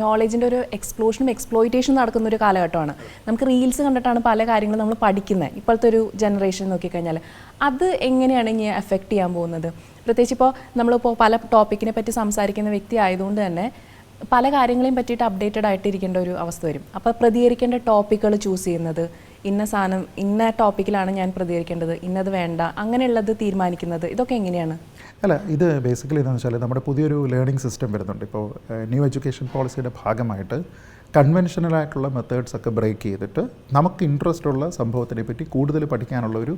നോളജിന്റെ ഒരു എക്സ്പ്ലോഷനും എക്സ്പ്ലോയിറ്റേഷനും നടക്കുന്ന ഒരു കാലഘട്ടമാണ്. നമുക്ക് റീൽസ് കണ്ടിട്ടാണ് പല കാര്യങ്ങളും നമ്മൾ പഠിക്കുന്നത് ഇപ്പോഴത്തെ ഒരു ജനറേഷൻ നോക്കിക്കഴിഞ്ഞാൽ അത് എങ്ങനെയാണ് ഇനി എഫക്റ്റ് ചെയ്യാൻ പോകുന്നത്? പ്രത്യേകിച്ച് ഇപ്പോൾ നമ്മളിപ്പോൾ പല ടോപ്പിക്കിനെ പറ്റി സംസാരിക്കുന്ന വ്യക്തി ആയതുകൊണ്ട് തന്നെ പല കാര്യങ്ങളെയും പറ്റിയിട്ട് അപ്ഡേറ്റഡ് ആയിട്ടിരിക്കേണ്ട ഒരു അവസ്ഥ വരും. അപ്പോൾ പ്രതികരിക്കേണ്ട ടോപ്പിക്കുകൾ ചൂസ് ചെയ്യുന്നത് ഇന്ന സാധനം ഇന്ന ടോപ്പിക്കിലാണ് ഞാൻ പ്രതികരിക്കേണ്ടത് ഇന്നത് വേണ്ട അങ്ങനെയുള്ളത് തീരുമാനിക്കുന്നത് ഇതൊക്കെ എങ്ങനെയാണ്? അല്ല ഇത് ബേസിക്കലി എന്താണെന്ന് വെച്ചാൽ നമ്മുടെ പുതിയൊരു ലേണിംഗ് സിസ്റ്റം വരുന്നുണ്ട്. ഇപ്പോൾ ന്യൂ എഡ്യൂക്കേഷൻ പോളിസിയുടെ ഭാഗമായിട്ട് കൺവെൻഷനൽ ആയിട്ടുള്ള മെത്തേഡ്സ് ഒക്കെ ബ്രേക്ക് ചെയ്തിട്ട് നമുക്ക് ഇൻട്രസ്റ്റ് ഉള്ള സംഭവത്തിനെ പറ്റി കൂടുതൽ പഠിക്കാനുള്ള ഒരു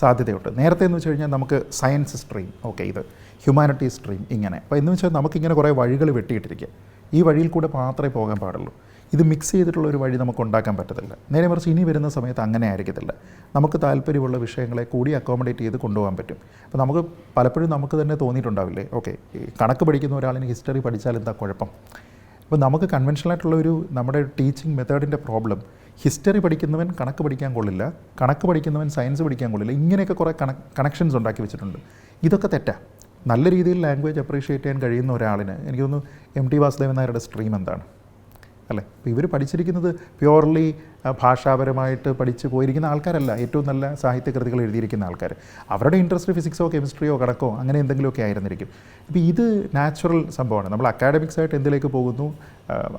സാധ്യതയുണ്ട്. നേരത്തെ എന്ന് വെച്ച് കഴിഞ്ഞാൽ നമുക്ക് സയൻസ് സ്ട്രീം ഓക്കെ ഇത് ഹ്യൂമാനിറ്റീസ് സ്ട്രീം ഇങ്ങനെ. അപ്പോൾ എന്ന് വെച്ചാൽ നമുക്കിങ്ങനെ കുറേ വഴികൾ വെട്ടിയിട്ടിരിക്കുക. ഈ വഴിയിൽ കൂടെ മാത്രമേ പോകാൻ പാടുള്ളൂ. ഇത് മിക്സ് ചെയ്തിട്ടുള്ള ഒരു വഴി നമുക്ക് ഉണ്ടാക്കാൻ പറ്റത്തില്ല. നേരെ മറിച്ച് ഇനി വരുന്ന സമയത്ത് അങ്ങനെ ആയിരിക്കത്തില്ല. നമുക്ക് താല്പര്യമുള്ള വിഷയങ്ങളെ കൂടി അക്കോമഡേറ്റ് ചെയ്ത് കൊണ്ടുപോകാൻ പറ്റും. അപ്പോൾ നമുക്ക് പലപ്പോഴും നമുക്ക് തന്നെ തോന്നിയിട്ടുണ്ടാവില്ലേ? ഓക്കെ കണക്ക് പഠിക്കുന്ന ഒരാളിന് ഹിസ്റ്ററി പഠിച്ചാൽ എന്താ കുഴപ്പം? അപ്പോൾ നമുക്ക് കൺവെൻഷനായിട്ടുള്ള ഒരു നമ്മുടെ ടീച്ചിങ് മെത്തേഡിന്റെ പ്രോബ്ലം ഹിസ്റ്ററി പഠിക്കുന്നവൻ കണക്ക് പഠിക്കാൻ കൊള്ളില്ല കണക്ക് പഠിക്കുന്നവൻ സയൻസ് പഠിക്കാൻ കൊള്ളില്ല ഇങ്ങനെയൊക്കെ കുറേ കണ കണക്ഷൻസ് ഉണ്ടാക്കി വെച്ചിട്ടുണ്ട്. ഇതൊക്കെ തെറ്റാ. നല്ല രീതിയിൽ ലാംഗ്വേജ് അപ്രീഷിയേറ്റ് ചെയ്യാൻ കഴിയുന്ന ഒരാളിന് എനിക്ക് തോന്നുന്നു എം ടി വാസുദേവൻ നായരുടെ സ്ട്രീം എന്താണ്? അല്ലേ? അപ്പോൾ ഇവർ പഠിച്ചിരിക്കുന്നത് പ്യുവർലി ഭാഷാപരമായിട്ട് പഠിച്ച് പോയിരിക്കുന്ന ആൾക്കാരല്ല. ഏറ്റവും നല്ല സാഹിത്യകൃതികൾ എഴുതിയിരിക്കുന്ന ആൾക്കാർ അവരുടെ ഇൻട്രസ്റ്റ് ഫിസിക്സോ കെമിസ്ട്രിയോ കണക്കോ അങ്ങനെ എന്തെങ്കിലുമൊക്കെ ആയിരുന്നിരിക്കും. ഇപ്പോൾ ഇത് നാച്ചുറൽ സംഭവമാണ്. നമ്മൾ അക്കാഡമിക്സ് ആയിട്ട് എന്തിലേക്ക് പോകുന്നു?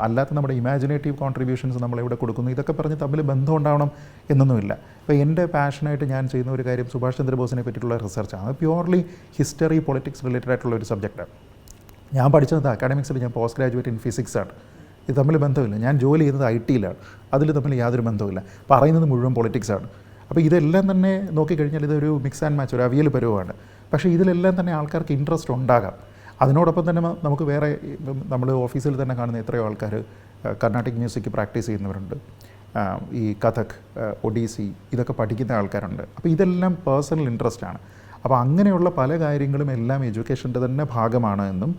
അല്ലാത്ത നമ്മുടെ ഇമാജിനേറ്റീവ് കോൺട്രിബ്യൂഷൻസ് നമ്മൾ എവിടെ കൊടുക്കുന്നു? ഇതൊക്കെ പറഞ്ഞ് തമ്മിൽ ബന്ധം ഉണ്ടാവണം എന്നൊന്നുമില്ല. ഇപ്പോൾ എന്റെ പാഷനായിട്ട് ഞാൻ ചെയ്യുന്ന ഒരു കാര്യം സുഭാഷ് ചന്ദ്രബോസിനെ പറ്റിയിട്ടുള്ള റിസർച്ചാണ് പ്യുവർലി ഹിസ്റ്ററി പൊളിറ്റിക്സ് റിലേറ്റഡ് ആയിട്ടുള്ള ഒരു സബ്ജക്റ്റാണ് ഞാൻ പഠിച്ചത് അക്കാഡമിക്സിൽ ഞാൻ പോസ്റ്റ് ഗ്രാജുവേറ്റ് ഇൻ ഫിസിക്സ് ആണ്. ഇത് തമ്മിൽ ബന്ധമില്ല. ഞാൻ ജോലി ചെയ്യുന്നത് ഐ ടിയിലാണ് അതിൽ തമ്മിൽ യാതൊരു ബന്ധവുമില്ല. പറയുന്നത് മുഴുവൻ പൊളിറ്റിക്സാണ് അപ്പോൾ ഇതെല്ലാം തന്നെ നോക്കിക്കഴിഞ്ഞാൽ ഇതൊരു മിക്സ് ആൻഡ് മാച്ച് ഒരു അവിയൽ പരുവമാണ്. പക്ഷേ ഇതിലെല്ലാം തന്നെ ആൾക്കാർക്ക് ഇൻട്രസ്റ്റ് ഉണ്ടാകാം. അതിനോടൊപ്പം തന്നെ നമുക്ക് വേറെ നമ്മൾ ഓഫീസിൽ തന്നെ കാണുന്ന എത്രയോ ആൾക്കാർ കർണാട്ടിക് മ്യൂസിക് പ്രാക്ടീസ് ചെയ്യുന്നവരുണ്ട്. ഈ കഥക് ഒഡീസി ഇതൊക്കെ പഠിക്കുന്ന ആൾക്കാരുണ്ട്. അപ്പോൾ ഇതെല്ലാം പേഴ്സണൽ ഇൻട്രസ്റ്റാണ് അപ്പോൾ അങ്ങനെയുള്ള പല കാര്യങ്ങളും എല്ലാം എഡ്യൂക്കേഷന്റെ തന്നെ ഭാഗമാണ് എന്നും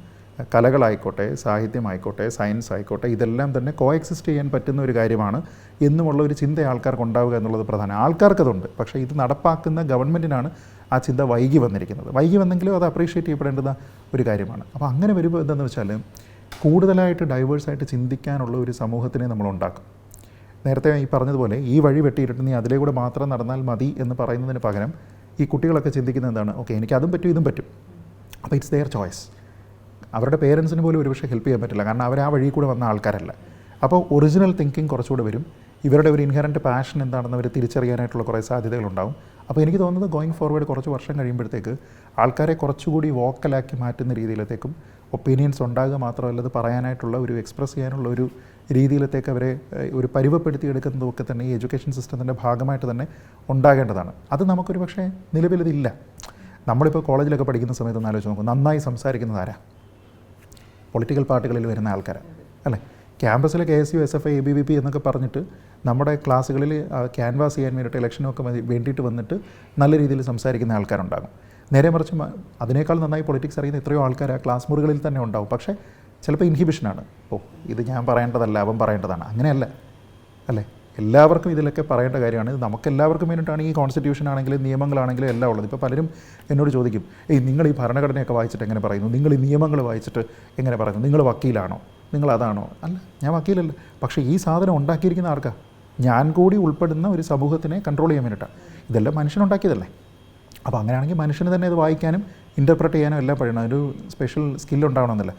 കലകളായിക്കോട്ടെ സാഹിത്യമായിക്കോട്ടെ സയൻസ് ആയിക്കോട്ടെ ഇതെല്ലാം തന്നെ കോ എക്സിസ്റ്റ് ചെയ്യാൻ പറ്റുന്ന ഒരു കാര്യമാണ്. എന്നുമുള്ള ഒരു ചിന്ത ആൾക്കാർക്ക് ഉണ്ടാവുക എന്നുള്ളത് പ്രധാനം. ആൾക്കാർക്കതുണ്ട് പക്ഷേ ഇത് നടപ്പാക്കുന്ന ഗവൺമെന്റിനാണ് ആ ചിന്ത വൈകി വന്നിരിക്കുന്നത്. വൈകി വന്നെങ്കിലും അത് അപ്രീഷിയേറ്റ് ചെയ്യപ്പെടേണ്ടുന്ന ഒരു കാര്യമാണ്. അപ്പോൾ അങ്ങനെ വരുമ്പോൾ എന്താണെന്ന് വെച്ചാൽ കൂടുതലായിട്ട് ഡൈവേഴ്സായിട്ട് ചിന്തിക്കാനുള്ള ഒരു സമൂഹത്തിനെ നമ്മൾ ഉണ്ടാക്കും. നേരത്തെ ഈ പറഞ്ഞതുപോലെ ഈ വഴി വെട്ടിയിട്ട് നീ അതിലേ കൂടെ മാത്രം നടന്നാൽ മതി എന്ന് പറയുന്നതിന് പകരം ഈ കുട്ടികളൊക്കെ ചിന്തിക്കുന്നത് എന്താണ്? ഓക്കെ എനിക്കതും പറ്റും ഇതും പറ്റും. അപ്പോൾ ഇറ്റ്സ് ദെയർ ചോയ്സ് അവരുടെ പേരൻസിന് പോലും ഒരുപക്ഷെ ഹെൽപ്പ് ചെയ്യാൻ പറ്റില്ല. കാരണം അവർ ആ വഴി കൂടെ വന്ന ആൾക്കാരല്ല. അപ്പോൾ ഒറിജിനൽ തിങ്കിങ് കുറച്ചുകൂടെ വരും. ഇവരുടെ ഒരു ഇൻഹറന്റ് പാഷൻ എന്താണെന്ന് അവർ തിരിച്ചറിയാനായിട്ടുള്ള കുറേ സാധ്യതകളുണ്ടാവും. അപ്പോൾ എനിക്ക് തോന്നുന്നത് ഗോയിങ് ഫോർവേഡ് കുറച്ച് വർഷം കഴിയുമ്പോഴത്തേക്ക് ആൾക്കാരെ കുറച്ചുകൂടി വോക്കലാക്കി മാറ്റുന്ന രീതിയിലത്തേക്കും ഒപ്പീനിയൻസ് ഉണ്ടാകുക മാത്രമല്ല അത് പറയാനായിട്ടുള്ള ഒരു എക്സ്പ്രസ് ചെയ്യാനുള്ള ഒരു രീതിയിലത്തേക്ക് അവരെ ഒരു പരുവപ്പെടുത്തിയെടുക്കുന്നതൊക്കെ തന്നെ ഈ എഡ്യൂക്കേഷൻ സിസ്റ്റത്തിന്റെ ഭാഗമായിട്ട് തന്നെ ഉണ്ടാകേണ്ടതാണ്. അത് നമുക്കൊരു പക്ഷേ നിലവിലിതില്ല. നമ്മളിപ്പോൾ കോളേജിലൊക്കെ പഠിക്കുന്ന സമയത്ത് ഒന്ന് ആലോചിച്ച് നോക്കും. നന്നായി സംസാരിക്കുന്നത് ആരാ? പൊളിറ്റിക്കൽ പാർട്ടികളിൽ വരുന്ന ആൾക്കാരാണ് അല്ലേ? ക്യാമ്പസിൽ K S U S F I A B V P എന്നൊക്കെ പറഞ്ഞിട്ട് നമ്മുടെ ക്ലാസ്സുകളിൽ ക്യാൻവാസ് ചെയ്യാൻ വേണ്ടിയിട്ട് ഇലക്ഷനൊക്കെ വേണ്ടിയിട്ട് വന്നിട്ട് നല്ല രീതിയിൽ സംസാരിക്കുന്ന ആൾക്കാരുണ്ടാകും. നേരെ മറിച്ച് അതിനേക്കാൾ നന്നായി പൊളിറ്റിക്സ് അറിയുന്ന എത്രയോ ആൾക്കാർ ആ ക്ലാസ് മുറികളിൽ തന്നെ ഉണ്ടാവും. പക്ഷേ ചിലപ്പോൾ ഇൻഹിബിഷനാണ് ഓ ഇത് ഞാൻ പറയേണ്ടതല്ല അവൻ പറയേണ്ടതാണ്. അങ്ങനെയല്ല അല്ലേ? എല്ലാവർക്കും ഇതിലൊക്കെ പറയേണ്ട കാര്യമാണ്. ഇത് നമുക്ക് എല്ലാവർക്കും വേണ്ടിയിട്ടാണ് ഈ കോൺസ്റ്റിറ്റ്യൂഷൻ ആണെങ്കിലും നിയമങ്ങളാണെങ്കിലും എല്ലാം ഉള്ളത്. ഇപ്പോൾ പലരും എന്നോട് ചോദിക്കും ഏയ് നിങ്ങൾ ഈ ഭരണഘടനയൊക്കെ വായിച്ചിട്ട് എങ്ങനെ പറയുന്നു? നിങ്ങൾ ഈ നിയമങ്ങൾ വായിച്ചിട്ട് എങ്ങനെ പറയുന്നു? നിങ്ങൾ വക്കീലാണോ? നിങ്ങൾ അതാണോ? അല്ല ഞാൻ വക്കീലല്ല. പക്ഷേ ഈ സാധനം ഉണ്ടാക്കിയിരിക്കുന്ന ആർക്കാ? ഞാൻ കൂടി ഉൾപ്പെടുന്ന ഒരു സമൂഹത്തിനെ കൺട്രോൾ ചെയ്യാൻ വേണ്ടിയിട്ടാണ് ഇതെല്ലാം മനുഷ്യനുണ്ടാക്കിയതല്ലേ അപ്പോൾ അങ്ങനെയാണെങ്കിൽ മനുഷ്യന് തന്നെ ഇത് വായിക്കാനും ഇന്റർപ്രറ്റ് ചെയ്യാനും എല്ലാം പഠിക്കണം ഒരു സ്പെഷ്യൽ സ്കില്ലുണ്ടാവണമെന്നില്ല